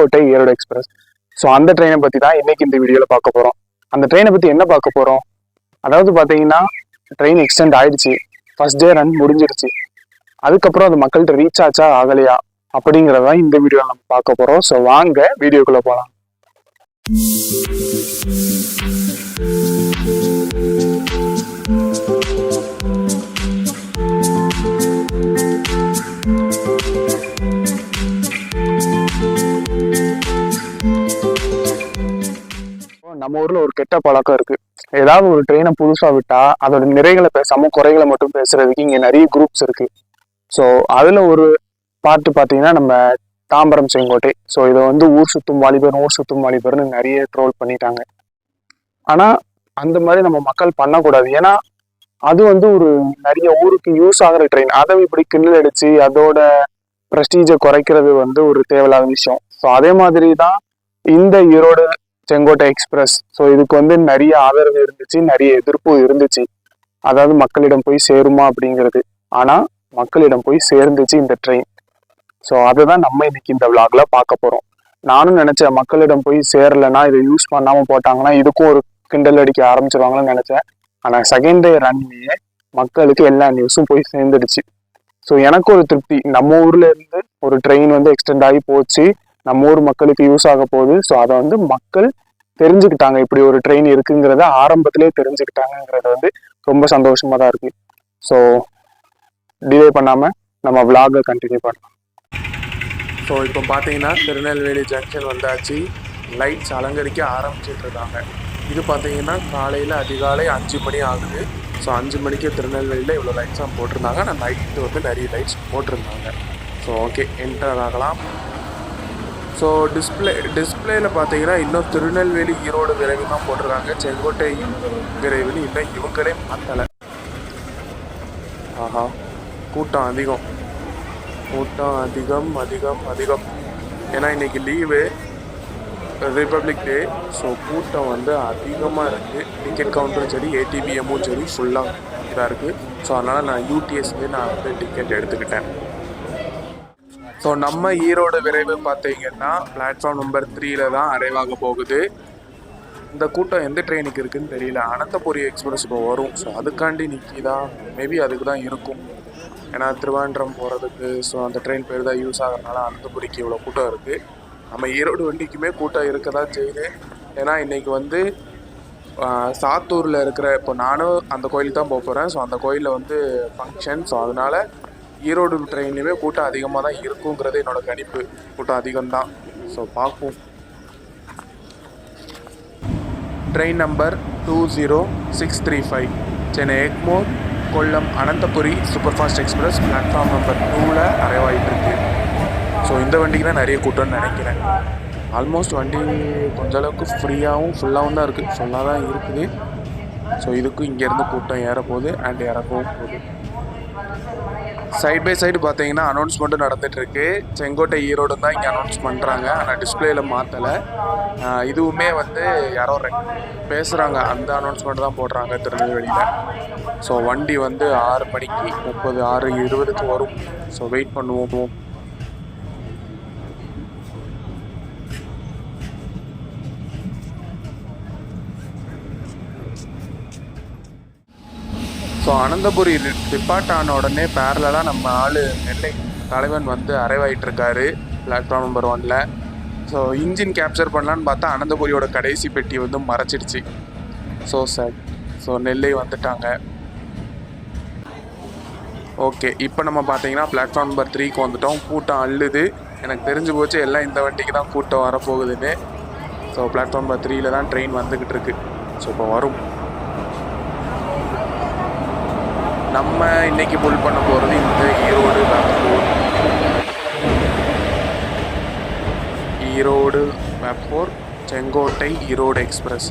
கோட்டை Erode express so அந்த ட்ரெயினை பற்றி தான் இன்னைக்கு இந்த வீடியோவில் பார்க்க போகிறோம் அந்த ட்ரெயினை பற்றி என்ன பார்க்க போகிறோம் அதாவது பார்த்தீங்கன்னா ட்ரெயின் எக்ஸ்டெண்ட் ஆயிடுச்சு. ஃபர்ஸ்ட் டே ரன் முடிஞ்சிருச்சு. அதுக்கப்புறம் அது மக்கள்கிட்ட ரீச் ஆச்சா? ஆகலையா? அப்படிங்கிறத இந்த வீடியோவில் நம்ம பார்க்க போகிறோம் ஸோ வாங்க வீடியோக்குள்ளே போகலாம் நம்ம ஊர்ல ஒரு கெட்ட பழக்கம் இருக்கு. ஏதாவது ஒரு ட்ரெயினை புதுசா விட்டா அதோட நிறைகளை பேசாம குறைகளை மட்டும் பேசுறதுக்கு இங்க நிறைய குரூப்ஸ் இருக்கு. ஸோ அதுல ஒரு பாட்டு பாத்தீங்கன்னா நம்ம தாம்பரம் செங்கோட்டை. ஸோ இதை வந்து ஊர் சுத்தும் வாலிபர் ஊர் சுத்தும் வாலிபர்னு நிறைய ட்ரோல் பண்ணிட்டாங்க. ஆனா அந்த மாதிரி நம்ம மக்கள் பண்ணக்கூடாது. ஏன்னா அது வந்து ஒரு நிறைய ஊருக்கு யூஸ் ஆகிற ட்ரெயின் அதை இப்படி கிண்டல் அடிச்சு அதோட ப்ரெஸ்டீஜை குறைக்கிறது வந்து ஒரு தேவையில்லாத விஷயம். ஸோ அதே மாதிரி தான் இந்த ஈரோடு செங்கோட்டை எக்ஸ்பிரஸ். ஸோ இதுக்கு வந்து நிறைய ஆதரவு இருந்துச்சு நிறைய எதிர்ப்பு இருந்துச்சு. அதாவது மக்களிடம் போய் சேருமா அப்படிங்கிறது. ஆனால் மக்களிடம் போய் சேர்ந்துச்சு இந்த ட்ரெயின் ஸோ அதை தான் நம்ம இன்னைக்கு இந்த விளாக்ல பார்க்க போகிறோம் நானும் நினச்சேன் மக்களிடம் போய் சேரலைன்னா இதை யூஸ் பண்ணாமல் போட்டாங்கன்னா இதுக்கும் ஒரு கிண்டல் அடிக்க ஆரம்பிச்சிருவாங்கன்னு நினச்சேன். ஆனால் செகண்ட் டே ரன்லேயே மக்களுக்கு எல்லா நியூஸும் போய் சேர்ந்துடுச்சு. ஸோ எனக்கு ஒரு திருப்தி. நம்ம ஊர்ல இருந்து ஒரு ட்ரெயின் வந்து எக்ஸ்டெண்ட் ஆகி போச்சு. நம்ம ஊர் மக்களுக்கு யூஸ் ஆக போகுது. ஸோ அதை வந்து மக்கள் தெரிஞ்சுக்கிட்டாங்க. இப்படி ஒரு ட்ரெயின் இருக்குங்கிறத ஆரம்பத்திலே தெரிஞ்சுக்கிட்டாங்கங்கிறது வந்து ரொம்ப சந்தோஷமாக தான் இருக்கு. ஸோ டிலே பண்ணாமல் நம்ம விலாகை கண்டினியூ பண்ணலாம். ஸோ இப்போ பார்த்தீங்கன்னா திருநெல்வேலி ஜங்ஷன் வந்தாச்சு. லைட்ஸ் அலங்கரிக்க ஆரம்பிச்சிட்டு இருக்காங்க. இது பார்த்தீங்கன்னா காலையில் அதிகாலை அஞ்சு மணி ஆகுது. ஸோ அஞ்சு மணிக்கு திருநெல்வேலியில் இவ்வளோ லைட்ஸாக போட்டிருந்தாங்க. ஆனால் நைட்டு வந்து நிறைய லைட்ஸ் போட்டிருந்தாங்க. ஸோ ஓகே என்டர் ஆகலாம். ஸோ டிஸ்பிளே டிஸ்பிளேயில் பார்த்தீங்கன்னா இன்னும் திருநெல்வேலி ஈரோடு விரைவு தான் போட்டிருக்காங்க. செங்கோட்டை விரைவில் இன்னும் இவங்களே மாற்றலை ஆஹா கூட்டம் அதிகம். கூட்டம் அதிகம் அதிகம் அதிகம். ஏன்னா இன்றைக்கி லீவு ரிப்பப்ளிக் டே ஸோ கூட்டம் வந்து அதிகமாக இருக்குது டிக்கெட் கவுண்டரும் சரி ஏடிபிஎம்மும் சரி ஃபுல்லாக இதாக இருக்குது ஸோ அதனால் நான் யூடிஎஸ்லேயே நான் வந்து டிக்கெட் எடுத்துக்கிட்டேன். ஸோ நம்ம ஈரோடு விரைவு பார்த்தீங்கன்னா பிளாட்ஃபார்ம் நம்பர் த்ரீல தான் அரைவாக போகுது. இந்த கூட்டம் எந்த ட்ரெயினுக்கு இருக்குன்னு தெரியல. அனந்தபுரி எக்ஸ்பிரஸ் இப்போ வரும். ஸோ அதுக்காண்டி நிற்கிதா மேபி அதுக்கு தான் இருக்கும். ஏன்னா திருவாண்டம் போகிறதுக்கு ஸோ அந்த ட்ரெயின் பேர் தான் யூஸ் ஆகிறதுனால அனந்தபுரிக்கு இவ்வளோ கூட்டம் இருக்குது நம்ம ஈரோடு வண்டிக்குமே கூட்டம் இருக்க தான் செய்யுது. ஏன்னா இன்றைக்கி வந்து சாத்தூரில் இருக்கிற இப்போ நானும் அந்த கோயிலுக்கு தான் போக போகிறேன் ஸோ அந்த கோயிலில் வந்து ஃபங்க்ஷன் ஸோ அதனால் ஈரோடு ட்ரெயின்லையுமே கூட்டம் அதிகமாக தான் இருக்குங்கிறது என்னோட கணிப்பு. கூட்டம் அதிகம்தான். ஸோ பார்ப்போம். Train number two zero six three five Chennai Egmore Kollam Ananthapuri super fast express platform number டூவில் அரைவாயிட்டிருக்கு ஸோ இந்த வண்டிக்கு தான் நிறைய கூட்டம்னு நினைக்கிறேன். ஆல்மோஸ்ட் வண்டி கொஞ்ச அளவுக்கு ஃப்ரீயாகவும் ஃபுல்லாகவும் தான் இருக்குது ஃபுல்லாக தான் இருக்குது. ஸோ இதுக்கும் இங்கேருந்து கூட்டம் ஏறப்போகுது அண்ட் இறக்கவும் போகுது. சைட் பை சைடு பார்த்தீங்கன்னா அனௌன்ஸ்மெண்ட்டும் நடந்துகிட்ருக்கு செங்கோட்டை ஈரோடு தான் இங்கே அனௌன்ஸ் பண்ணுறாங்க ஆனால் டிஸ்பிளேயில் மாற்றலை இதுவுமே வந்து யாரோ பேசுகிறாங்க அந்த அனௌன்ஸ்மெண்ட் தான் போடுறாங்க திருநெல்வேலியில். ஸோ வண்டி வந்து ஆறு மணிக்கு முப்பது ஆறு இருபதுக்கு வரும். ஸோ வெயிட் பண்ணுவோம். ஸோ அனந்தபுரி டிபார்ட் ஆன உடனே பேரலாக நம்ம ஆள் நெல்லை தலைவன் வந்து அரைவாயிட்டிருக்காரு பிளாட்ஃபார்ம் நம்பர் ஒனில் ஸோ இன்ஜின் கேப்சர் பண்ணலான்னு பார்த்தா அனந்தபுரியோட கடைசி பெட்டி வந்து மறைச்சிடுச்சு. ஸோ சார் ஸோ நெல்லை வந்துட்டாங்க. ஓகே இப்போ நம்ம பார்த்தீங்கன்னா பிளாட்ஃபார்ம் நம்பர் த்ரீக்கு வந்துட்டோம். கூட்டம் அள்ளுது. எனக்கு தெரிஞ்சு போச்சு எல்லாம் இந்த வண்டிக்கு தான் கூட்டம் வரப்போகுதுன்னு. ஸோ பிளாட்ஃபார்ம் நம்பர் த்ரீயில் தான் ட்ரெயின் வந்துக்கிட்டு இருக்கு ஸோ இப்போ வரும். நம்ம இன்னைக்கு புல் பண்ண போகிறது இந்த ஈரோடு வேப்பூர் ஈரோடு வேப்பூர் செங்கோட்டை ஈரோடு எக்ஸ்பிரஸ்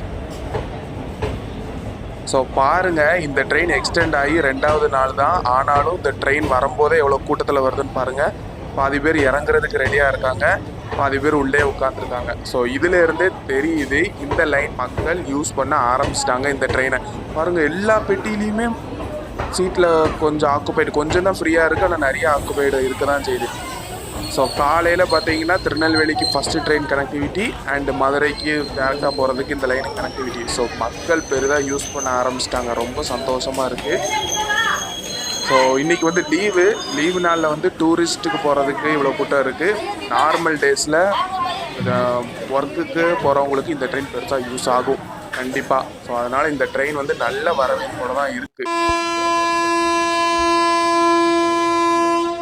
ஸோ பாருங்க இந்த ட்ரெயின் எக்ஸ்டெண்ட் ஆகி ரெண்டாவது நாள் தான். ஆனாலும் இந்த ட்ரெயின் வரும்போதே எவ்வளோ கூட்டத்தில் வருதுன்னு பாருங்க. பாதி பேர் இறங்குறதுக்கு ரெடியாக இருக்காங்க. பாதி பேர் உள்ளே உட்காந்துருக்காங்க ஸோ இதுலேருந்தே தெரியுது இந்த லைன் மக்கள் யூஸ் பண்ண ஆரம்பிச்சிட்டாங்க இந்த ட்ரெயினை பாருங்கள் எல்லா பெட்டிலையுமே சீட்டில் கொஞ்சம் ஆக்குபைடு கொஞ்சம் தான் ஃப்ரீயாக இருக்குது ஆனால் நிறைய ஆக்குபைடு இருக்க தான் செய்யுது. ஸோ காலையில் பார்த்தீங்கன்னா திருநெல்வேலிக்கு ஃபஸ்ட்டு ட்ரெயின் கனெக்டிவிட்டி அண்ட் மதுரைக்கு டேரெக்டாக போகிறதுக்கு இந்த லைன் கனெக்டிவிட்டி ஸோ மக்கள் பெரிதாக யூஸ் பண்ண ஆரம்பிச்சிட்டாங்க. ரொம்ப சந்தோஷமாக இருக்குது ஸோ இன்றைக்கி வந்து லீவு லீவு நாளில் வந்து டூரிஸ்ட்டுக்கு போகிறதுக்கு இவ்வளோ கூட்டம் இருக்குது நார்மல் டேஸில் ஒர்க்குக்கு போகிறவங்களுக்கு இந்த ட்ரெயின் பெருசாக யூஸ் ஆகும். கண்டிப்பாக ஸோ அதனால் இந்த ட்ரெயின் வந்து நல்ல வரவேற்போடு தான் இருக்குது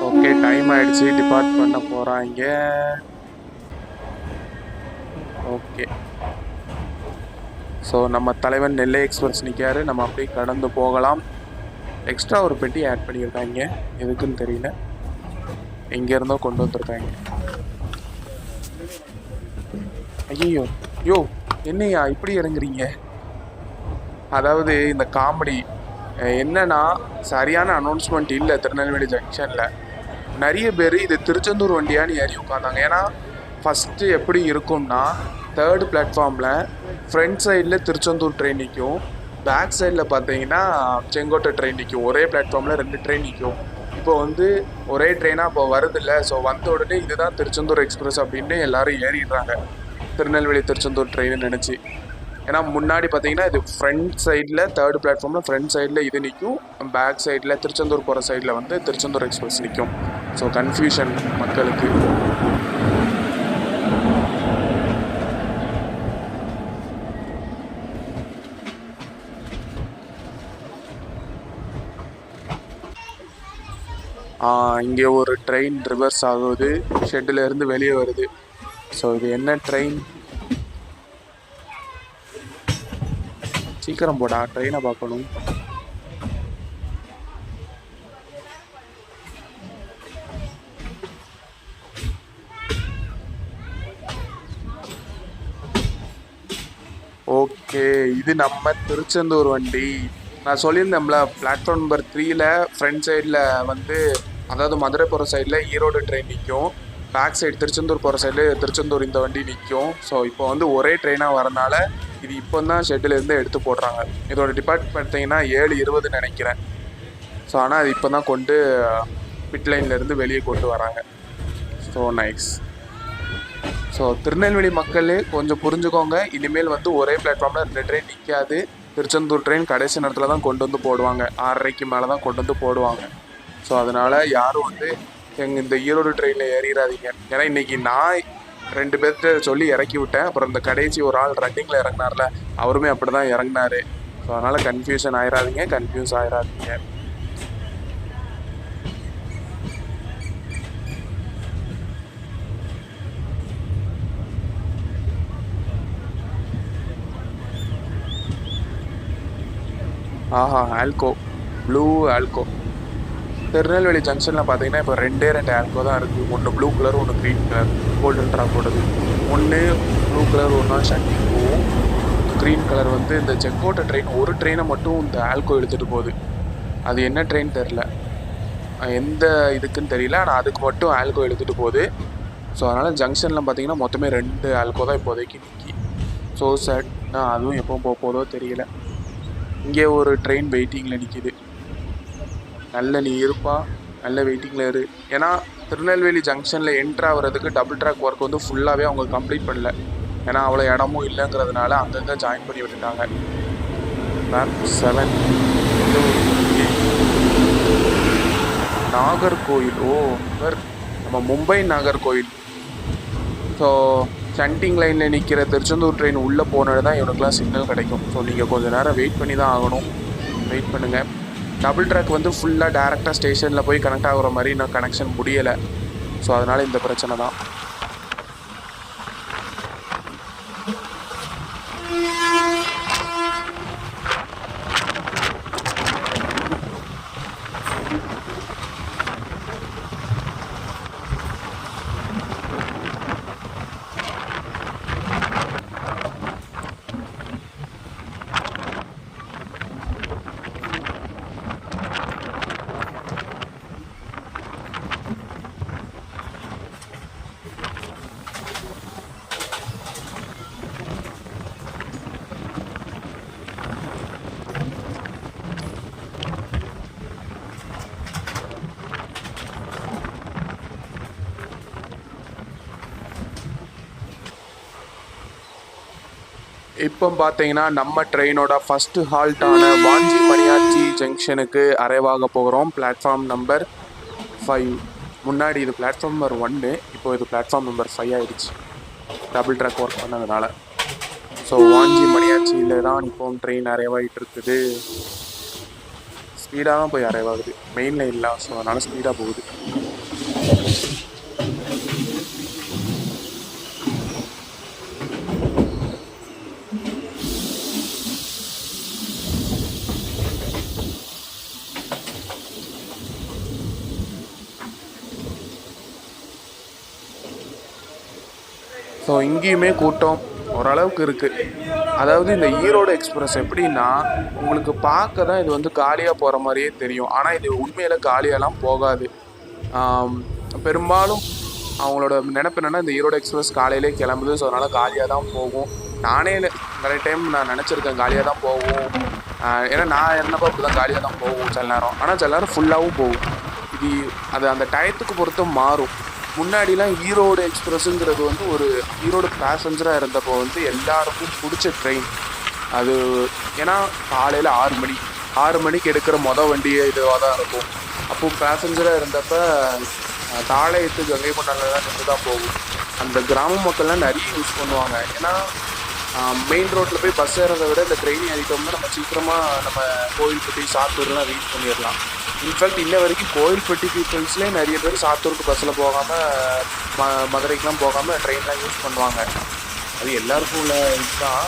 ஓகே டைம் ஆயிடுச்சு. டிபார்ட் பண்ண போகிறாங்க ஓகே ஸோ நம்ம தலைவன் நெல்லை எக்ஸ்பிரஸ் நிற்காரு நம்ம அப்படியே கடந்து போகலாம். எக்ஸ்ட்ரா ஒரு பெட்டி ஆட் பண்ணியிருக்காங்க. எதுக்குன்னு தெரியல. எங்கேருந்தோ கொண்டு வந்திருக்காங்க. ஐயோ யோ என்னையா இப்படி இறங்குறீங்க? அதாவது இந்த காமெடி என்னன்னா சரியான அனௌன்ஸ்மெண்ட் இல்லை திருநெல்வேலி ஜங்ஷனில் நிறைய பேர் இது திருச்செந்தூர் வண்டியான்னு ஏறி உட்காந்தாங்க ஏன்னா ஃபஸ்ட்டு எப்படி இருக்கும்னா தேர்ட் பிளாட்ஃபார்மில் ஃப்ரண்ட் சைடில் திருச்செந்தூர் ட்ரெயின் நிற்கும் பேக் சைடில் பார்த்தீங்கன்னா செங்கோட்டை ட்ரெயின் நிற்கும் ஒரே பிளாட்ஃபார்மில் ரெண்டு ட்ரெயின் நிற்கும் இப்போ வந்து ஒரே ட்ரெயினாக இப்போ வருதில்ல. ஸோ வந்த உடனே இதுதான் திருச்செந்தூர் எக்ஸ்பிரஸ் அப்படின்னு எல்லாரும் ஏறிடுறாங்க. திருநெல்வேலி திருச்செந்தூர் ட்ரெயின் நினச்சி. ஏன்னா முன்னாடி பார்த்தீங்கன்னா இது ஃப்ரண்ட் சைடில் தேர்ட் பிளாட்ஃபார்மில் ஃப்ரண்ட் சைடில் இது நிற்கும் பேக் சைடில் திருச்செந்தூர் போகிற சைடில் வந்து திருச்செந்தூர் எக்ஸ்பிரஸ் நிற்கும் ஸோ கன்ஃபியூஷன் மக்களுக்கு. இங்கே ஒரு ட்ரெயின் ரிவர்ஸ் ஆகுது. ஷெட்டில் இருந்து வெளியே வருது. ஸோ இது என்ன ட்ரெயின் சீக்கிரம் போடா ட்ரெயினை பார்க்கணும். ஓகே இது நம்ம திருச்செந்தூர் வண்டி. நான் சொல்லியிருந்தேன்ல பிளாட்ஃபார்ம் நம்பர் த்ரீல ஃப்ரண்ட் சைடில் வந்து அதாவது மதுரை போகிற சைடில் ஈரோடு ட்ரெயின் நிற்கும் பேக் சைடு திருச்செந்தூர் போகிற சைடில் திருச்செந்தூர் இந்த வண்டி நிற்கும் ஸோ இப்போ வந்து ஒரே ட்ரெயினாக வரனால இது இப்போ தான் ஷெட்டிலேருந்து எடுத்து போடுறாங்க. இதோட டிபார்ட்மெண்ட் பார்த்தீங்கன்னா ஏழு இருபதுன்னு நினைக்கிறேன். ஸோ ஆனால் அது இப்போ தான் கொண்டு பிட்லைன்லேருந்து வெளியே கொண்டு வராங்க. ஸோ நைஸ் ஸோ திருநெல்வேலி மக்களே கொஞ்சம் புரிஞ்சுக்கோங்க. இனிமேல் வந்து ஒரே பிளாட்ஃபார்மில் ரெண்டு ட்ரெயின் நிற்காது திருச்செந்தூர் ட்ரெயின் கடைசி நேரத்தில் தான் கொண்டு வந்து போடுவாங்க. ஆறரைக்கு மேலே தான் கொண்டு வந்து போடுவாங்க. ஸோ அதனால் யாரும் வந்து எங்கள் இந்த ஈரோடு ட்ரெயினில் ஏறிடாதீங்க ஏன்னா இன்றைக்கி நான் ரெண்டு பேர்கிட்ட சொல்லி இறக்கி விட்டேன். அப்புறம் இந்த கடைசி ஒரு ஆள் ரன்னிங்கில் இறங்கினார்ல அவருமே அப்படி தான் இறங்கினார். ஸோ அதனால் கன்ஃபியூஷன் ஆயிடாதீங்க கன்ஃபியூஸ் ஆயிடாதீங்க ஆஹா ஆல்கோ ப்ளூ ஆல்கோ திருநெல்வேலி ஜங்ஷனில் பார்த்தீங்கன்னா இப்போ ரெண்டே ரெண்டு ஆல்கோ தான் இருக்குது ஒன்று ப்ளூ கலர் ஒன்று க்ரீன் கலர் கோல்டன் ட்ராப்போடது ஒன்று ப்ளூ கலர் ஒன்றா ஷட்டி போகும் க்ரீன் கலர் வந்து இந்த செக்கோட்டை ட்ரெயின் ஒரு ட்ரெயினை மட்டும் இந்த ஆல்கோ எடுத்துகிட்டு போகுது. அது என்ன ட்ரெயின் தெரில எந்த இதுக்குன்னு தெரியல. ஆனால் அதுக்கு மட்டும் ஆல்கோ எடுத்துகிட்டு போகுது. ஸோ அதனால் ஜங்ஷனில் பார்த்தீங்கன்னா மொத்தமே ரெண்டு ஆல்கோ தான் இப்போதைக்கு நிற்கி ஸோ சேட் அதுவும் எப்போ போக போதோ தெரியல. இங்கே ஒரு ட்ரெயின் வெயிட்டிங்கில் நிற்கிது நல்ல நீ இருப்பா நல்ல வெயிட்டிங்கில் இரு. ஏன்னா திருநெல்வேலி ஜங்ஷனில் என்ட்ரு ஆகிறதுக்கு டபுள் ட்ராக் ஒர்க் வந்து ஃபுல்லாகவே அவங்க கம்ப்ளீட் பண்ணல. ஏன்னா அவ்வளோ இடமும் இல்லைங்கிறதுனால அங்கங்கே ஜாயின் பண்ணி விட்டுட்டாங்க. Map seven Nagercoil. ஓ இவர் நம்ம மும்பை நாகர்கோயில். ஸோ சண்டிங் லைனில் நிற்கிற திருச்செந்தூர் ட்ரெயின் உள்ளே போனது தான் இவனுக்குலாம் சிக்னல் கிடைக்கும். ஸோ நீங்கள் கொஞ்சம் நேரம் வெயிட் பண்ணி தான் ஆகணும். வெயிட் பண்ணுங்கள் டபுள் ட்ராக் வந்து ஃபுல்லாக டேரெக்டாக ஸ்டேஷனில் போய் கனெக்ட் ஆகுற மாதிரி இன்னும் கனெக்ஷன் முடியலை. ஸோ அதனால் இந்த பிரச்சனை தான். இப்போ பார்த்தீங்கன்னா நம்ம ட்ரெயினோட ஃபஸ்ட்டு ஹால்ட்டான வாஞ்சி மணியாச்சி ஜங்ஷனுக்கு அரைவாக போகிறோம். பிளாட்ஃபார்ம் நம்பர் ஃபைவ் முன்னாடி இது பிளாட்ஃபார்ம் நம்பர் ஒன்று இப்போ இது பிளாட்ஃபார்ம் நம்பர் ஃபைவ் ஆயிடுச்சு. டபுள் ட்ராக் ஒர்க் பண்ணதுனால. ஸோ வாஞ்சி மணியாச்சியில் தான் இப்போ ட்ரெயின் அரைவாகிட்டு இருக்குது. ஸ்பீடாக தான் போய் அரைவாகுது மெயின் லைனில் ஸோ அதனால் ஸ்பீடாக போகுது. ஸோ இங்கேயுமே கூட்டம் ஓரளவுக்கு இருக்குது அதாவது இந்த ஈரோடு எக்ஸ்பிரஸ் எப்படின்னா உங்களுக்கு பார்க்க தான் இது வந்து காலியாக போகிற மாதிரியே தெரியும். ஆனால் இது உண்மையில் காலியாலாம் போகாது. பெரும்பாலும் அவங்களோட நினப்பு என்னென்னா இந்த ஈரோடு எக்ஸ்பிரஸ் காலையிலே கிளம்புது. ஸோ அதனால் காலியாக தான் போகும். நானே நிறைய டைம் நான் நினச்சிருக்கேன் காலியாக தான் போகும் ஏன்னா நான் என்னப்போ அப்படி தான் காலியாக தான் போகும் சில நேரம். ஆனால் சில நேரம் ஃபுல்லாகவும் போகும். இது அது அந்த டயத்துக்கு பொறுத்து மாறும். முன்னாடிலாம் ஈரோடு எக்ஸ்பிரஸ்ங்கிறது வந்து ஒரு ஈரோடு பேசஞ்சராக இருந்தப்போ வந்து எல்லாருக்கும் பிடிச்ச ட்ரெயின் அது ஏன்னா காலையில் ஆறு மணி. ஆறு மணிக்கு எடுக்கிற மொதல் வண்டியே இதுவாக தான் இருக்கும். அப்போ பேசஞ்சராக இருந்தப்ப தாளையத்து கங்கை கொண்டாங்க தான் நின்று தான் போகும். அந்த கிராம மக்கள்லாம் நிறைய யூஸ் பண்ணுவாங்க. ஏன்னா மெயின் ரோட்டில் போய் பஸ் ஏறதை விட இந்த ட்ரெயின் ஏறிட்டோம்னா நம்ம சீக்கிரமாக நம்ம கோயில்பட்டி சாத்தூர்லாம் ரீச் பண்ணிடலாம். இன்ஃபேக்ட் இன்ன வரைக்கும் கோயில்பட்டி பீப்புள்ஸ்லேயே நிறைய பேர் சாத்தூருக்கு பஸ்ஸில் போகாமல் ம மதுரைக்கெலாம் போகாமல் ட்ரெயின்லாம் யூஸ் பண்ணுவாங்க. அது எல்லாருக்கும் உள்ள இதுதான்.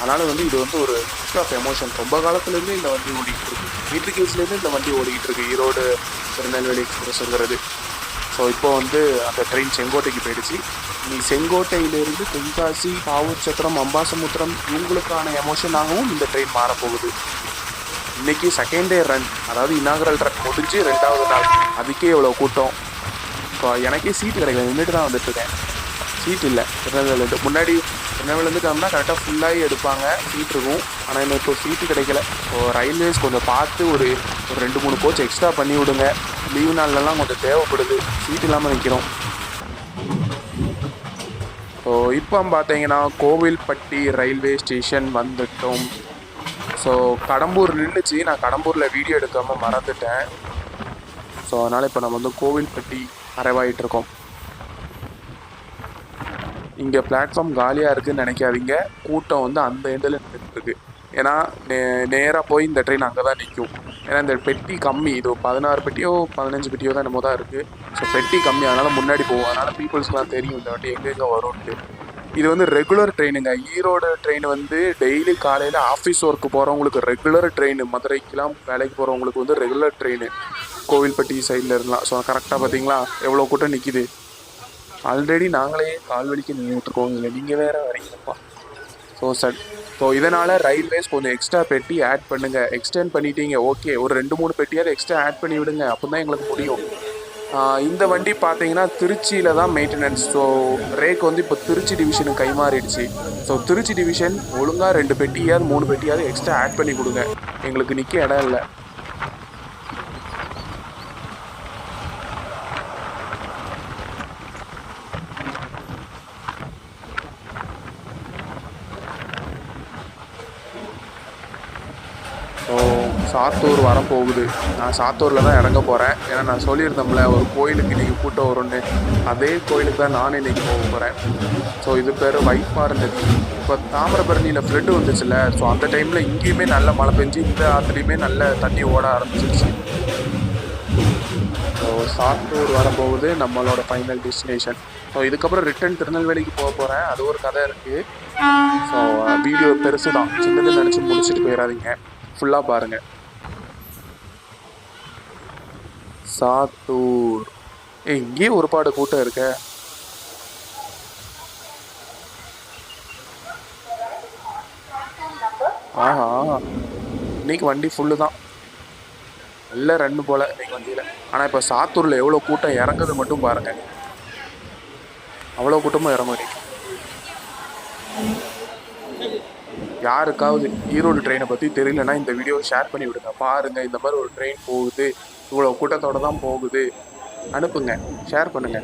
அதனால் வந்து இது வந்து ஒரு ஆஃப் எமோஷன் ரொம்ப காலத்துலேருந்து இந்த வண்டி ஓடிக்கிட்டு இருக்கு. வீட்டுக்கு யூஸ்லேருந்து இந்த வண்டி ஓடிக்கிட்டு இருக்கு. ஈரோடு திருநெல்வேலி எக்ஸ்பிரஸ்ங்கிறது ஸோ இப்போ வந்து அந்த ட்ரெயின் செங்கோட்டைக்கு போயிடுச்சு. நீ செங்கோட்டையிலிருந்து தென்காசி பாவூர் சத்திரம் அம்பாசமுத்திரம் இவங்களுக்கான எமோஷனாகவும் இந்த ட்ரெயின் மாறப்போகுது. இன்னைக்கு செகண்ட் டே ரன் அதாவது இனாகரல் ரன் முடிஞ்சு ரெண்டாவது நாள். அதுக்கே இவ்வளோ கூட்டம். இப்போ எனக்கே சீட்டு கிடைக்கல நின்றுட்டு தான் வந்துட்டு இருக்கேன் சீட் இல்லை திருநெல்வேலிருந்து முன்னாடி திருநெல்வேலிருந்து கிளம்புனா கரெக்டாக ஃபுல்லாகி எடுப்பாங்க. சீட் இருக்கும். ஆனால் இன்னும் இப்போ சீட்டு கிடைக்கல. இப்போ ரயில்வேஸ் கொஞ்சம் பார்த்து ஒரு ஒரு ரெண்டு மூணு கோச் எக்ஸ்ட்ரா பண்ணி விடுங்க. லீவ் நாள்லலாம் கொஞ்சம் தேவைப்படுது. சீட் இல்லாமல் நிற்கிறோம் ஸோ இப்போ பார்த்தீங்கன்னா கோவில்பட்டி ரயில்வே ஸ்டேஷன் வந்துட்டோம். ஸோ கடம்பூர் நின்றுச்சு நான் கடம்பூரில் வீடியோ எடுக்காமல் மறந்துட்டேன். ஸோ அதனால் இப்போ நம்ம வந்து கோவில்பட்டி அரைவாயிட்டு இருக்கோம். இங்கே பிளாட்ஃபார்ம் காலியாக இருக்குதுன்னு நினைக்காதீங்க. கூட்டம் வந்து அந்த எண்டில் இருக்கு. ஏன்னா நே நேராக போய் இந்த ட்ரெயின் அங்கே தான் நிற்கும் ஏன்னா இந்த பெட்டி கம்மி. இது பதினாறு பெட்டியோ பதினஞ்சு பெட்டியோ தான் என்னமோ தான் இருக்குது ஸோ பெட்டி கம்மி. அதனால் முன்னாடி போவோம். அதனால் பீப்புள்ஸ்லாம் தெரியும் இந்த வாட்டி எங்கெங்கே வரும்ன்ட்டு. இது வந்து ரெகுலர் ட்ரெயினுங்க ஈரோடு ட்ரெயின் வந்து டெய்லி காலையில் ஆஃபீஸ் ஒர்க்கு போகிறவங்களுக்கு ரெகுலர் ட்ரெயின் மதுரைக்கெலாம் வேலைக்கு போகிறவங்களுக்கு வந்து ரெகுலர் ட்ரெயின் கோவில்பட்டி சைடில் இருந்தால் ஸோ கரெக்டாக பார்த்தீங்களா எவ்வளோ கூட்டம் நிற்கிது ஆல்ரெடி நாங்களே கால் வலிக்கு நின்றுட்டுருக்கோம் இல்லை நீங்கள் வேறு வரீங்கப்பா. ஸோ சட் ஸோ இதனால் ரயில்வேஸ் கொஞ்சம் எக்ஸ்ட்ரா பெட்டி ஆட் பண்ணுங்கள் எக்ஸ்டெண்ட் பண்ணிட்டீங்க ஓகே ஒரு ரெண்டு மூணு பெட்டியாவது எக்ஸ்ட்ரா ஆட் பண்ணி விடுங்க. அப்போ தான் எங்களுக்கு முடியும். இந்த வண்டி பார்த்தீங்கன்னா திருச்சியில் தான் மெயின்டெனன்ஸ் ஸோ ரேக் வந்து இப்போ திருச்சி டிவிஷனுக்கு கைமாறிடுச்சு. ஸோ திருச்சி டிவிஷன் ஒழுங்காக ரெண்டு பெட்டியாவது மூணு பெட்டியாவது எக்ஸ்ட்ரா ஆட் பண்ணி கொடுங்க. எங்களுக்கு நிற்க இடம் இல்லை ஸோ சாத்தூர் வரப்போகுது நான் சாத்தூரில் தான் இறங்க போகிறேன் ஏன்னா நான் சொல்லியிருந்தோம்ல ஒரு கோயிலுக்கு இன்றைக்கி கூட்டம் வரும்னு. அதே கோயிலுக்கு தான் நானும் இன்றைக்கி போக போகிறேன் ஸோ இது பேர் வைப்பாக நதி இப்போ தாமிரபரணியில் ஃப்ளட்டு வந்துச்சுல்ல ஸோ அந்த டைமில் இங்கேயுமே நல்ல மழை பெஞ்சு இந்த ஆற்றுலையுமே நல்ல தண்ணி ஓட ஆரம்பிச்சிருச்சு. ஸோ சாத்தூர் வரப்போகுது நம்மளோட ஃபைனல் டெஸ்டினேஷன் ஸோ இதுக்கப்புறம் ரிட்டர்ன் திருநெல்வேலிக்கு போக போகிறேன் அது ஒரு கதை இருக்குது ஸோ வீடியோ பெருசு தான் சின்னது நினச்சி முடிச்சுட்டு போயிடாதீங்க. ஃபுல்லாக பாருங்கள் சாத்தூர். ஏய் இங்கேயே ஒரு பாடு கூட்டம் இருக்க. ஆஹா. இன்னைக்கு வண்டி ஃபுல்லு தான். நல்ல ரெண்டு போல இன்னைக்கு வண்டியில். ஆனால் இப்போ சாத்தூரில் எவ்வளோ கூட்டம் இறங்குது மட்டும் பாருங்க. அவ்வளோ கூட்டமும் இறங்குது. யாருக்காவது ஈரோடு ட்ரெயினை பற்றி தெரியலன்னா இந்த வீடியோ ஷேர் பண்ணி விடுங்க. பாருங்க இந்த மாதிரி ஒரு ட்ரெயின் போகுது. இவ்வளோ கூட்டத்தோட தான் போகுது. அனுப்புங்க. ஷேர் பண்ணுங்க.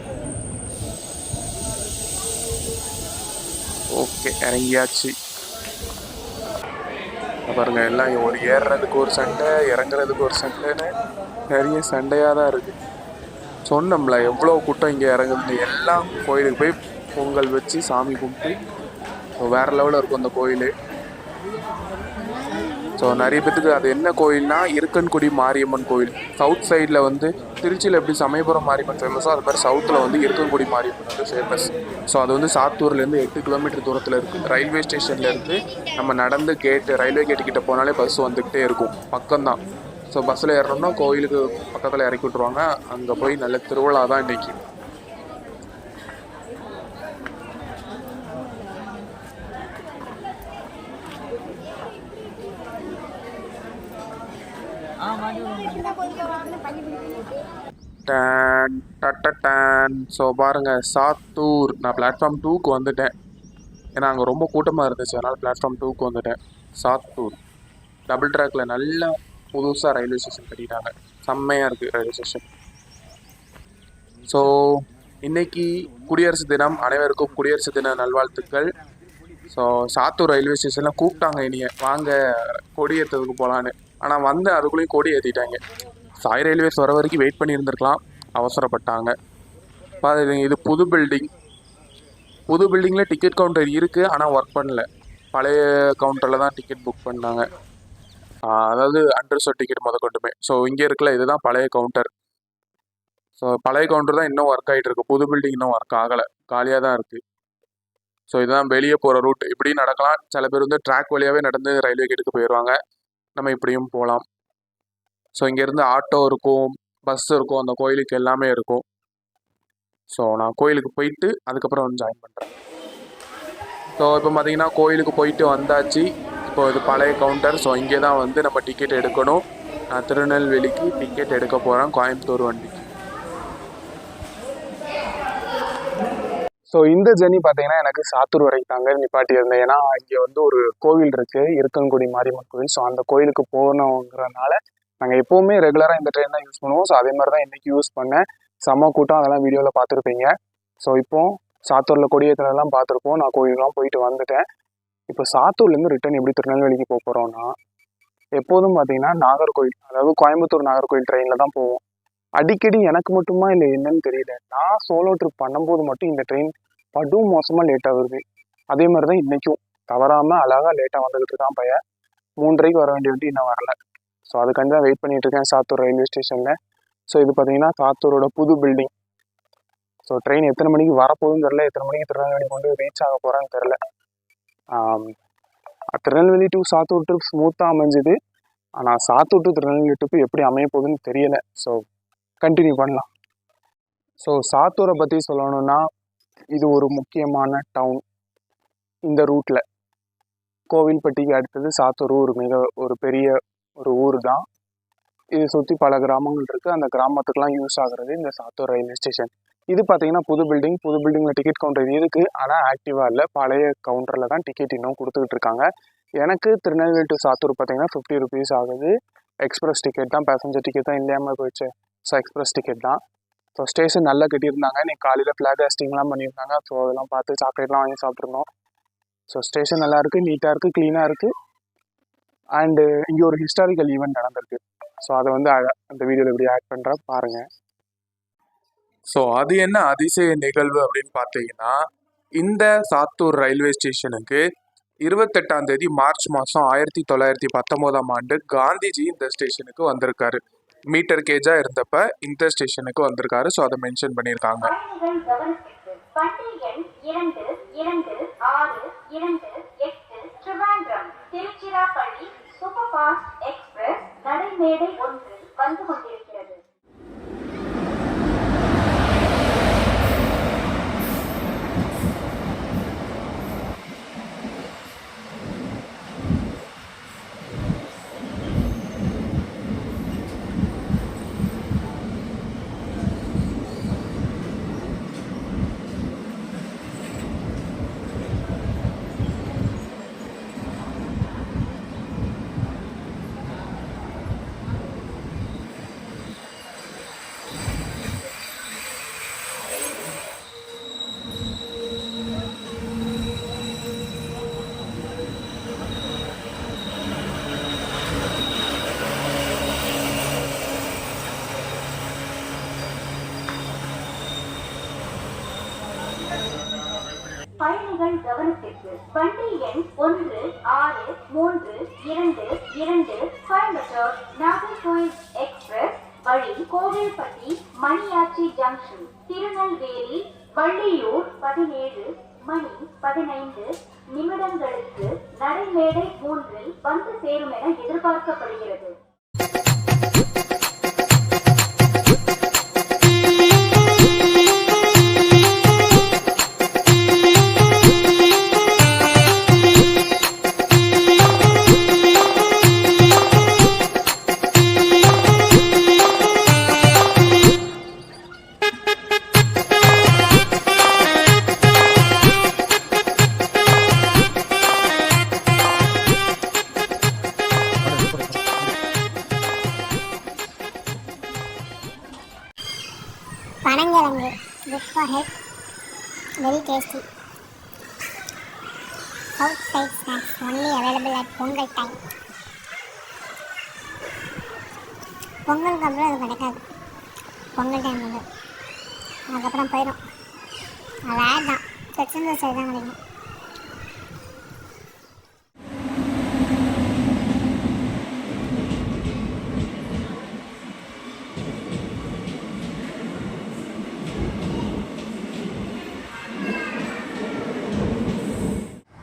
ஓகே இறங்கியாச்சு. பாருங்க எல்லாம் ஒரு ஏறுறதுக்கு ஒரு சண்டை இறங்குறதுக்கு ஒரு சண்டைன்னு நிறைய சண்டையாக தான் இருக்குது சொன்னோம்ல எவ்வளோ கூட்டம் இங்கே இறங்குதுன்னு. எல்லாம் கோயிலுக்கு போய் பொங்கல் வச்சு சாமி கும்பிட்டு வேறு லெவலில் இருக்கும் அந்த கோயில். ஸோ நிறைய பேத்துக்கு அது என்ன கோயில்னா இருக்கன்குடி மாரியம்மன் கோயில். சவுத் சைடில் வந்து திருச்சியில் எப்படி சமயபுரம் மாரியம்மன் ஃபேமஸோ அது மாதிரி சவுத்தில் வந்து இருக்கன்குடி மாரியம்மன் வந்து ஃபேமஸ் ஸோ அது வந்து சாத்தூர்லேருந்து எட்டு கிலோமீட்டர் தூரத்தில் இருக்குது ரயில்வே ஸ்டேஷன்லேருந்து நம்ம நடந்து கேட்டு ரயில்வே கேட்டு கிட்ட போனாலே பஸ் வந்துக்கிட்டே இருக்கும். பக்கம்தான். ஸோ பஸ்ஸில் ஏறணும்னா கோயிலுக்கு பக்கத்தில் இறக்கி விட்ருவாங்க அங்கே போய் நல்ல திருவிழா தான் இன்றைக்கி டேன் டட்ட டேன் ஸோ பாருங்கள் சாத்தூர் நான் பிளாட்ஃபார்ம் டூக்கு வந்துட்டேன். ஏன்னா அங்கே ரொம்ப கூட்டமாக இருந்துச்சு. அதனால் பிளாட்ஃபார்ம் டூக்கு வந்துட்டேன். சாத்தூர் டபுள் ட்ராக்ல நல்லா புதுசாக ரயில்வே ஸ்டேஷன் கட்டிட்டாங்க. செம்மையாக இருக்குது ரயில்வே ஸ்டேஷன் ஸோ இன்னைக்கு குடியரசு தினம். அனைவருக்கும் குடியரசு தின நல்வாழ்த்துக்கள். ஸோ சாத்தூர் ரயில்வே ஸ்டேஷனில் கூப்பிட்டாங்க இனிய. வாங்க கொடி போகலான்னு ஆனால் வந்து அதுக்குள்ளேயும் கோடி ஏற்றிட்டாங்க சாய் ரயில்வேஸ் வர வரைக்கும் வெயிட் பண்ணியிருந்திருக்கலாம். அவசரப்பட்டாங்க. பாரு இது புது பில்டிங் புது பில்டிங்கில் டிக்கெட் கவுண்டர் இருக்குது ஆனால் ஒர்க் பண்ணல. பழைய கவுண்டரில் தான் டிக்கெட் புக் பண்ணாங்க. அதாவது அண்டர்சோட் டிக்கெட் முத கொண்டுமே. ஸோ இங்கே இருக்கல இதுதான் பழைய கவுண்டர் ஸோ பழைய கவுண்டர் தான் இன்னும் ஒர்க் ஆகிட்டு இருக்கு. புது பில்டிங் இன்னும் ஒர்க் ஆகலை. காலியாக தான் இருக்குது ஸோ இதுதான் வெளியே போகிற ரூட் இப்படி நடக்கலாம். சில பேர் வந்து ட்ராக் வழியாகவே நடந்து ரயில்வே கேட்டுக்கு போயிடுவாங்க நம்ம இப்படியும் போகலாம் ஸோ இங்கேருந்து ஆட்டோ இருக்கும் பஸ் இருக்கும் அந்த கோயிலுக்கு எல்லாமே இருக்கும். ஸோ நான் கோயிலுக்கு போயிட்டு அதுக்கப்புறம் வந்து ஜாயின் பண்ணுறேன் ஸோ இப்போ பார்த்தீங்கன்னா கோயிலுக்கு போயிட்டு வந்தாச்சு. இப்போ இது பழைய கவுண்டர் ஸோ இங்கே தான் வந்து நம்ம டிக்கெட் எடுக்கணும். நான் திருநெல்வேலிக்கு டிக்கெட் எடுக்க போகிறேன் கோயம்புத்தூர் வண்டிக்கு. ஸோ இந்த ஜெர்னி பார்த்தீங்கன்னா எனக்கு சாத்தூர் வரைக்கும் தாங்க நிப்பாட்டி இருந்தேன் ஏன்னா இங்கே வந்து ஒரு கோவில் இருக்கு இருக்கங்குடி மாரியம்மன் கோவில். ஸோ அந்த கோயிலுக்கு போகணுங்கிறனால நாங்கள் எப்போவுமே ரெகுலராக இந்த ட்ரெயின் தான் யூஸ் பண்ணுவோம். ஸோ அதே மாதிரி தான் இன்றைக்கி யூஸ் பண்ணேன். செம்ம கூட்டம் அதெல்லாம் வீடியோவில் பார்த்துருப்பீங்க. ஸோ இப்போ சாத்தூரில் கொடியேற்றலாம் பார்த்துருப்போம். நான் கோயிலெலாம் போயிட்டு வந்துட்டேன். இப்போ சாத்தூர்லேருந்து ரிட்டர்ன் எப்படி திருநெல்வேலிக்கு போக போகிறோன்னா எப்போதும் பார்த்தீங்கன்னா நாகர்கோவில் அதாவது கோயம்புத்தூர் நாகர்கோவில் ட்ரெயினில் தான் போவோம். அடிக்கடி எனக்கு மட்டுமா இல்லை என்னன்னு தெரியல. நான் சோலோ ட்ரிப் பண்ணும்போது மட்டும் இந்த ட்ரெயின் படும் மோசமாக லேட்டாக வருது அதே மாதிரி தான் இன்றைக்கும் தவறாமல் அழகாக லேட்டாக வந்துக்கிட்டு இருக்கான் பையன். மூன்றரைக்கு வர வேண்டிய வண்டி இன்னும் வரல. ஸோ அதுக்காண்டி தான் வெயிட் பண்ணிகிட்டு இருக்கேன் சாத்தூர் ரயில்வே ஸ்டேஷனில் ஸோ இது பார்த்தீங்கன்னா சாத்தூரோட புது பில்டிங் ஸோ ட்ரெயின் எத்தனை மணிக்கு வரப்போகுதுன்னு தெரில எத்தனை மணிக்கு திருநெல்வேலி கொண்டு ரீச் ஆக போகிறான்னு தெரில திருநெல்வேலி டு சாத்தூர் ட்ரிப் ஸ்மூத்தாக அமைஞ்சுது. ஆனால் சாத்தூர் டு திருநெல்வேலி ட்ரிப் எப்படி அமைய போகுதுன்னு தெரியலை. ஸோ கண்டினியூ பண்ணலாம். ஸோ சாத்தூரை பற்றி சொல்லணும்னா இது ஒரு முக்கியமான டவுன் இந்த ரூட்டில் கோவில்பட்டிக்கு அடுத்தது சாத்தூர் ஒரு மிக ஒரு பெரிய ஒரு ஊர் தான். இது சுற்றி பல கிராமங்கள் இருக்குது அந்த கிராமத்துக்கெலாம் யூஸ் ஆகுறது இந்த சாத்தூர் ரயில்வே ஸ்டேஷன் இது பார்த்தீங்கன்னா புது பில்டிங் புது பில்டிங்கில் டிக்கெட் கவுண்டர் இருக்குது ஆனால் ஆக்டிவாக இல்லை. பழைய கவுண்டரில் தான் டிக்கெட் இன்னும் கொடுத்துக்கிட்டு இருக்காங்க. எனக்கு திருநெல்வேலி டு சாத்தூர் பார்த்தீங்கன்னா ஃபிஃப்டி ருபீஸ் ஆகுது. எக்ஸ்பிரஸ் டிக்கெட் தான் பேசஞ்சர் டிக்கெட் தான் இல்லாமல் போயிடுச்சு. ஸோ எக்ஸ்பிரஸ் டிக்கெட் தான். ஸோ ஸ்டேஷன் நல்லா கட்டியிருந்தாங்க. இன்னைக்கு காலையில் ஃப்ளாக் ஹாஸ்டிங்லாம் பண்ணியிருந்தாங்க. ஸோ அதெல்லாம் பார்த்து சாக்லேட்லாம் வாங்கி சாப்பிட்ருந்தோம் ஸோ ஸ்டேஷன் நல்லா இருக்குது நீட்டாக இருக்குது க்ளீனாக இருக்குது அண்டு இங்கே ஒரு ஹிஸ்டாரிக்கல் ஈவெண்ட் நடந்திருக்கு. ஸோ அதை வந்து அந்த வீடியோவில் எப்படி ஆட் பண்ணுற பாருங்கள் ஸோ அது என்ன அதிசய நிகழ்வு அப்படின்னு பார்த்தீங்கன்னா இந்த சாத்தூர் ரயில்வே ஸ்டேஷனுக்கு இருபத்தெட்டாம் தேதி மார்ச் மாதம் ஆயிரத்தி தொள்ளாயிரத்தி பத்தொம்போதாம் ஆண்டு காந்திஜி இந்த ஸ்டேஷனுக்கு வந்திருக்காரு. மீட்டர் கேஜாக இருந்தப்ப இந்த ஸ்டேஷனுக்கு வந்திருக்காரு ஸோ அதை மென்ஷன் பண்ணியிருக்காங்க திருச்சிராப்பள்ளி சூப்பர் ஃபாஸ்ட் எக்ஸ்பிரஸ் நடைமேடை ஒன்று வந்து கொண்டிருக்கிறது வண்டி எண் ஒன்று ஆறு மூன்று இரண்டு இரண்டு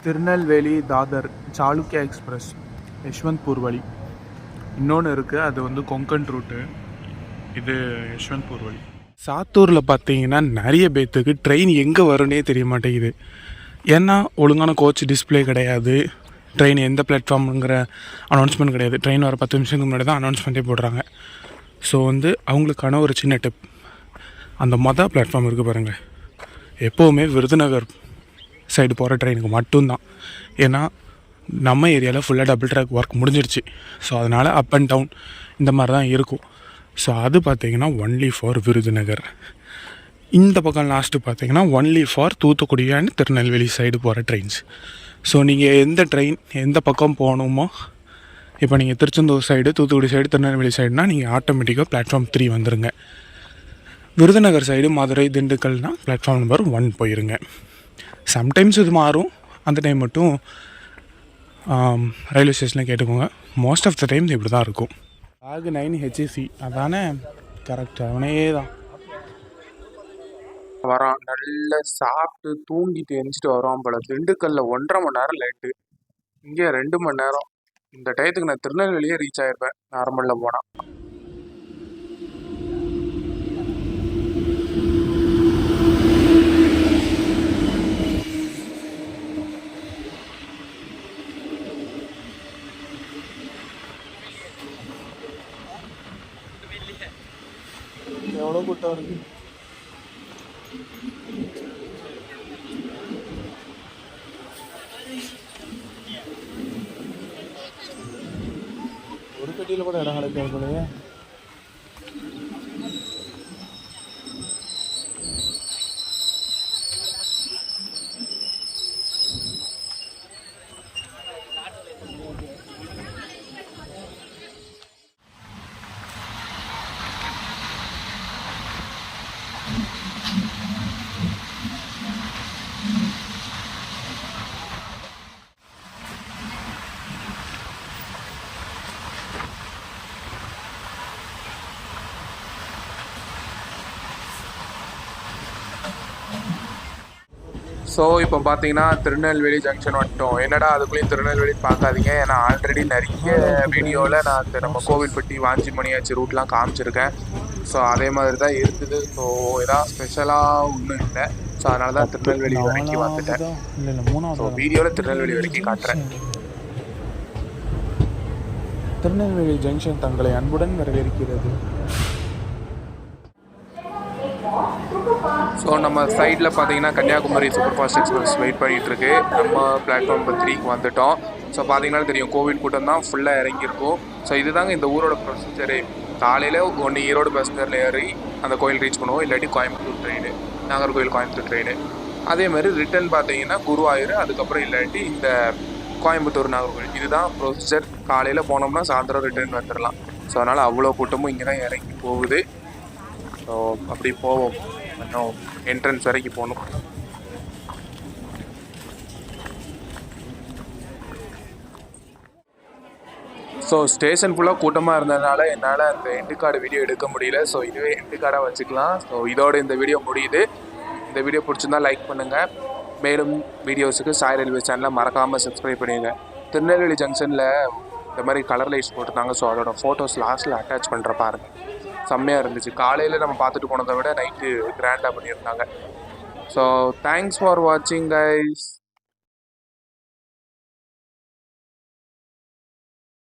திருநெல்வேலி தாதர் சாளுக்கியா எக்ஸ்பிரஸ் யஷ்வந்த்பூர் வழி. இன்னொன்று இருக்குது அது வந்து கொங்கன் ரூட்டு. இது யஷ்வந்த்பூர் வழி. சாத்தூரில் பார்த்தீங்கன்னா நிறைய பேர்த்துக்கு ட்ரெயின் எங்கே வரும்னே தெரிய மாட்டேங்குது. ஏன்னா ஒழுங்கான கோச் டிஸ்ப்ளே கிடையாது. ட்ரெயின் எந்த பிளாட்ஃபார்முங்கிற அனௌன்ஸ்மெண்ட் கிடையாது. ட்ரெயின் வர பத்து நிமிஷத்துக்கு முன்னாடி தான் அனௌன்ஸ்மெண்ட்டே போடுறாங்க. ஸோ வந்து அவங்களுக்கான ஒரு சின்ன டிப் அந்த மொதல் பிளாட்ஃபார்ம் இருக்குது பாருங்கள் எப்போவுமே விருதுநகர் சைடு போகிற ட்ரெயினுக்கு மட்டும்தான். ஏன்னா நம்ம ஏரியாவில் ஃபுல்லாக டபுள் ட்ராக் ஒர்க் முடிஞ்சிருச்சு. ஸோ அதனால் அப் அண்ட் டவுன் இந்த மாதிரி தான் இருக்கும். ஸோ அது பார்த்தீங்கன்னா ஒன்லி ஃபார் விருதுநகர். இந்த பக்கம் லாஸ்ட்டு பார்த்தீங்கன்னா only for Thoothukudi and Tirunelveli side போகிற ட்ரெயின்ஸ் ஸோ நீங்கள் எந்த ட்ரெயின் எந்த பக்கம் போகணுமோ இப்போ நீங்கள் திருச்செந்தூர் சைடு தூத்துக்குடி சைடு திருநெல்வேலி சைடுனா நீங்கள் ஆட்டோமேட்டிக்காக பிளாட்ஃபார்ம் த்ரீ வந்துருங்க. விருதுநகர் சைடு மதுரை திண்டுக்கல்னால் பிளாட்ஃபார்ம் நம்பர் ஒன் போயிருங்க. சம்டைம்ஸ் இது மாறும். அந்த டைம் மட்டும் ரயில்வே ஸ்டேஷனில் கேட்டுக்கோங்க. மோஸ்ட் ஆஃப் த டைம் இப்படி தான் இருக்கும். ஆகு நைன் ஹெச்ஏசி அதானே? கரெக்ட் அவனே தான் வரான். நல்லா சாப்பிட்டு தூங்கிட்டு எரிஞ்சிட்டு வரான் போல. திண்டுக்கல்ல ஒன்றரை மணி நேரம் லேட்டு இங்கே ரெண்டு மணி நேரம். இந்த டயத்துக்கு நான் திருநெல்வேலியே ரீச் ஆயிருப்பேன். நார்மலில் போனால் எவ்வளோ கூட்டம் இருக்கு. ஒரு பெட்டியில் கூட இடம் கிடைக்காது போலயே. ஸோ இப்போ பார்த்தீங்கன்னா திருநெல்வேலி ஜங்ஷன் வந்துட்டோம். என்னடா அதுக்குள்ளேயும் திருநெல்வேலி பார்க்காதீங்க. ஏன்னா ஆல்ரெடி நிறைய வீடியோவில் நான் நம்ம கோவில்பட்டி வாஞ்சிமணியாச்சி ரூட்லாம் காமிச்சிருக்கேன். ஸோ அதே மாதிரி தான் இருக்குது. ஸோ ஏதாவது ஸ்பெஷலாக ஒன்றும் இல்லை. ஸோ அதனால தான் திருநெல்வேலி வரைக்கும் வந்துட்டேன். ஸோ வீடியோவில் திருநெல்வேலி வரைக்கும் காட்டுறேன். திருநெல்வேலி ஜங்ஷன் தங்களை அன்புடன் வரவேற்கிறது. ஸோ நம்ம சைடில் பார்த்தீங்கன்னா Kanyakumari super fast express wait பண்ணிட்டு இருக்கு நம்ம பிளாட்ஃபார்ம் நம்பர் த்ரீக்கு வந்துட்டோம். ஸோ பார்த்தீங்கன்னா தெரியும் கோவில் கூட்டம் தான் ஃபுல்லாக இறங்கியிருக்கும். ஸோ இதுதாங்க இந்த ஊரோட ப்ரொசீஜரு காலையில் ஒன்று ஈரோடு பஸ்ஸில் ஏறி அந்த கோயில் ரீச் பண்ணுவோம். இல்லாட்டி கோயம்புத்தூர் ட்ரெயினு நாகர்கோவில் கோயம்புத்தூர் ட்ரெயினு அதே மாதிரி ரிட்டர்ன் பார்த்தீங்கன்னா குருவாயூர் அதுக்கப்புறம் இல்லாட்டி இந்த கோயம்புத்தூர் நாகர்கோவில். இதுதான் ப்ரொசீஜர் காலையில் போனோம்னா சாயந்தரம் ரிட்டர்ன் வந்துடலாம் ஸோ அதனால் அவ்வளோ கூட்டமும் இங்கே தான் இறங்கி போகுது. ஸோ அப்படி போவோம். கொஞ்சம் என்ட்ரன்ஸ் வரைக்கும் போகணும். ஸோ ஸ்டேஷன் ஃபுல்லாக கூட்டமாக இருந்ததுனால என்னால் அந்த எண்டு கார்டு வீடியோ எடுக்க முடியல. ஸோ இதுவே எண்டு கார்டாக வச்சுக்கலாம். ஸோ இதோட இந்த வீடியோ முடியுது. இந்த வீடியோ பிடிச்சிருந்தா லைக் பண்ணுங்கள் மேலும் வீடியோஸுக்கு சாய் ரயில்வே சேனலை மறக்காமல் சப்ஸ்கிரைப் பண்ணிடுங்க. திருநெல்வேலி ஜங்ஷனில் இந்த மாதிரி கலர் லைட்ஸ் போட்டிருந்தாங்க. ஸோ அதோட ஃபோட்டோஸ் லாஸ்ட்டில் அட்டாச் பண்ணுற பாருங்கள் செம்மையாக இருந்துச்சு. காலையில் நம்ம பார்த்துட்டு போனதை விட நைட்டு கிராண்டாக பண்ணியிருந்தாங்க. ஸோ தேங்க்ஸ் ஃபார் வாட்சிங் கைஸ்